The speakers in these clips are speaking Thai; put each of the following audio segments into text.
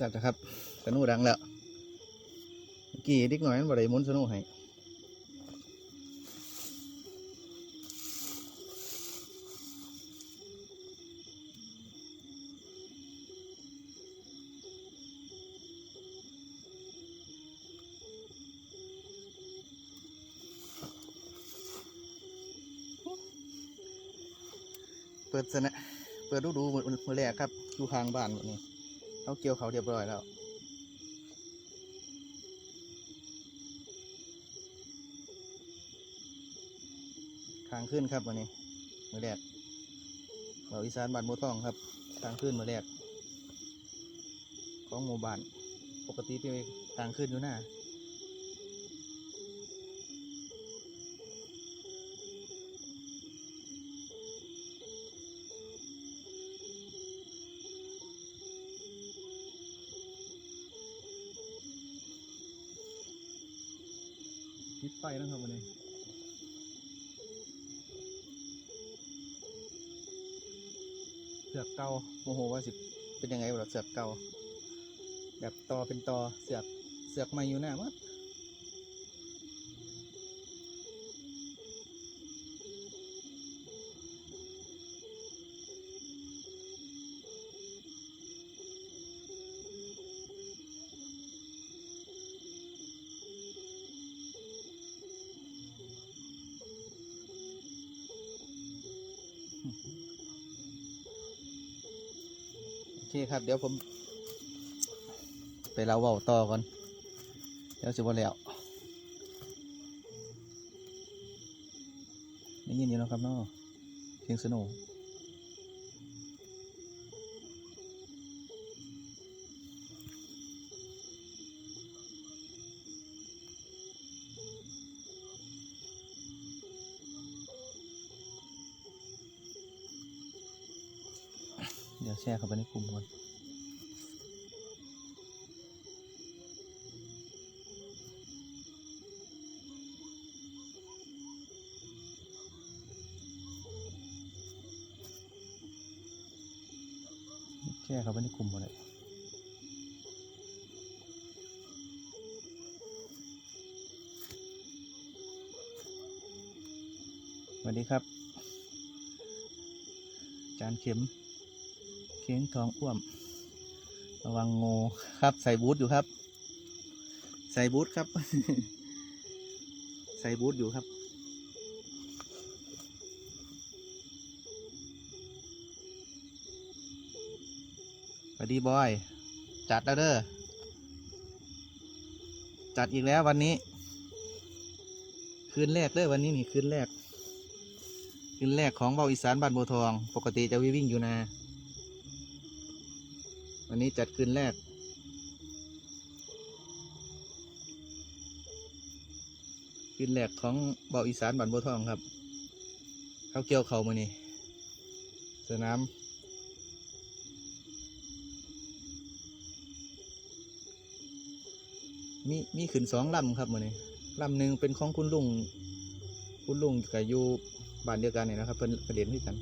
จัดนะครับสนุดังแล้วเมื่อกี่ดิกหน่อยมันบ่ได้มุนสนุให้เปิดสนะเปิดดูดูๆมือมือแรกครับอยู่ข้างบ้านหมดนี่ เขาเกี่ยวเขาเรียบร้อยแล้วทางขึ้นครับวันนี้มือแรกเราอีสานบ้านโมทองครับ ทางขึ้นมือแรกของหมู่บ้านปกติเป็นทางขึ้นอยู่หน้า ติดไฟนะครับวันนี้เสือกเกาโมโหว่าสิเป็นยังไงบ่เสือกเกาแบบตอเป็นตอเสือกเสือกมาอยู่หน้ามั เคครับเดี๋ยวผม ไปเล่าเว้าต่อก่อนเดี๋ยวสิบ่แล้วได้ยินอยู่เนาะครับเนาะเสียงสนุก แชร์เข้าไปในกลุ่มก่อนแช่เขาไปในกลุ่มหมดเลยสวัสดีครับ จานเข็ม เค้งทองอ้วม ระวังงูครับ ใส่บูทอยู่ครับ ใส่บูทครับ ใส่บูทอยู่ครับสวัสดีบอย จัดแล้วเด้อจัดอีกแล้ววันนี้ คืนแรกเด้อวันนี้นี่คืนแรกคืนแรกของเบาอีสานบ้านโบทอง ปกติจะวิ่งอยู่นา วันนี้จัดคืนแรก คืนแรกของเบาอีสานบ้านโบวทองครับเขาเกี่ยวเขามานี่สนามมีมีขึ้นสองลำครับมือนี้ลำหนึ่งเป็นของคุณลุง คุณลุงกับยูบ้านเดียวกันเนี่ยนะครับ เพิ่นเพิ่นเรียนด้วยกัน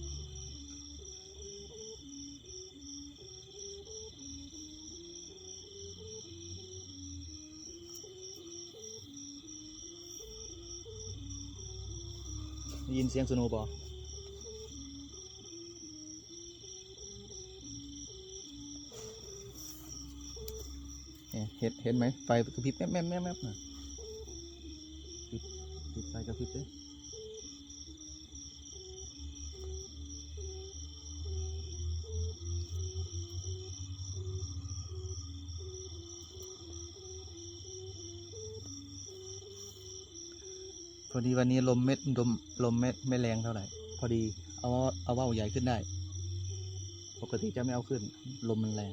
ได้ยินเสียงสโนว์บอลเนี่ยเห็นเห็นไหมไฟกระพริบแม่แม่แม่แม่น่ะปิดติดไฟกระพริบเลย อดีวันนี้ลมเม็ดลมลมไม่ไม่แรงเท่าไหร่ พอดีเอาเอาว่าวใหญ่ขึ้นได้ ปกติจะไม่เอาขึ้น ลมมันแรง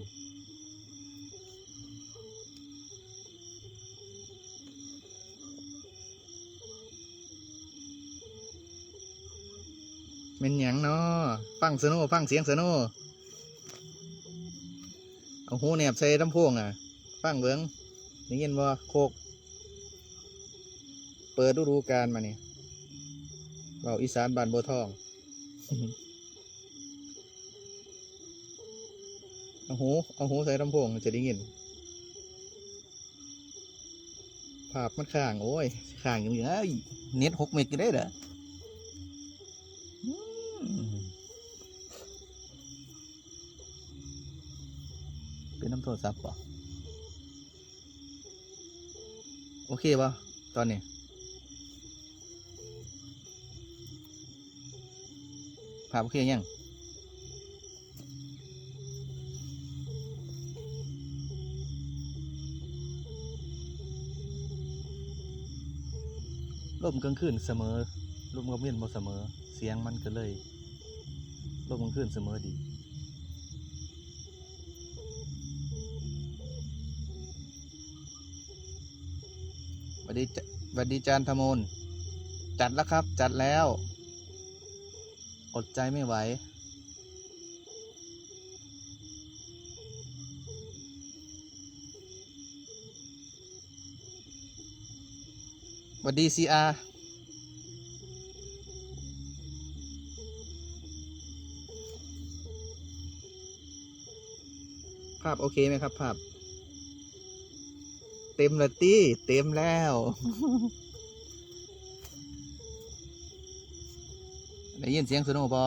เป็นหยังเนาะฟังสโนฟังเสียงสโนเอาหูแหนบใส่ลำโพงอะ ฟังเบิ้งได้ยินบ่โคก เปิดฤดูกาลมาเนี่ยเราอีสานบานบัวทองเอาหูเอาหูใส่ลำโพงจะได้ยิน ภาพมันข้าง โอ้ยข้างอย่างนี้เอ้ยเน็ตหกเมกก็ได้เหรอเป็นน้ำโทรศัพท์ป่ะโอเคป่ะตอนนี้าพโอเคยังลมกลางคืนเสมอลมกลางเวียนบ่เสมอ เสียงมันก็เลยลมกลางคืนเสมอดีสวัสดีสวัสดีจานธมนจัดแล้วครับ จัดแล้ว อดใจไม่ไหว วัสดีซีอาภาพโอเคไหมครับภาพ เต็มละตี้ เต็มแล้ว ได้ยินเสียงสนุกบอ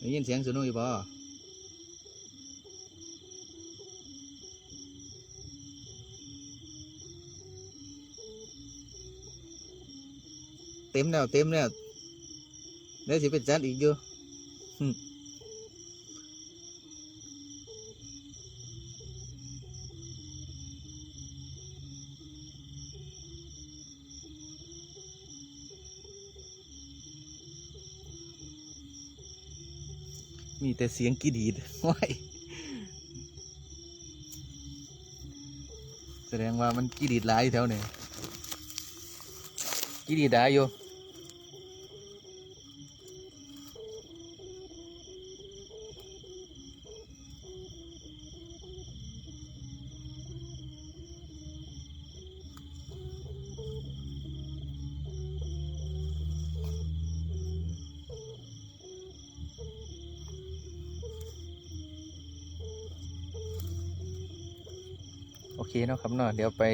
ได้ยินเสียงสนุกอยู่บอเต็มแล้วเต็มแล้วเดี๋ยวสิเป็นจัดอีกอยู่ มีแต่เสียงกีดีดว้ายแสดงว่ามันกีดีดหลายแถวนี้กีดีดหลายอยู่ โอเคเนาะครับเนาะเดี๋ยวไป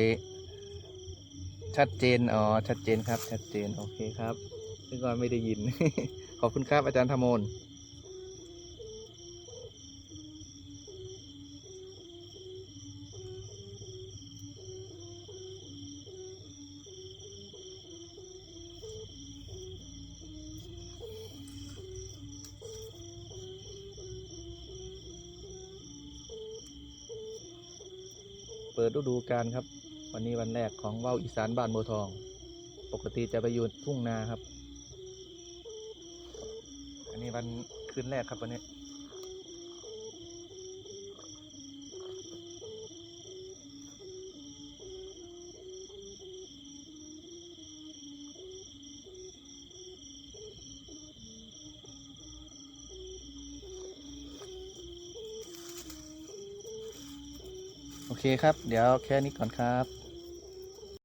ชัดเจนอ๋อชัดเจนครับ ชัดเจนโอเคครับซึ่งก่อนไม่ได้ยิน ขอบคุณครับอาจารย์ธรรมน เปิดฤดูกาลครับ วันนี้วันแรกของว่าวอีสานบ้านโบทอง ปกติจะไปอยู่ทุ่งนาครับ อันนี้วันคืนแรกครับวันนี้ เคครับ เดี๋ยวแค่นี้ก่อนครับ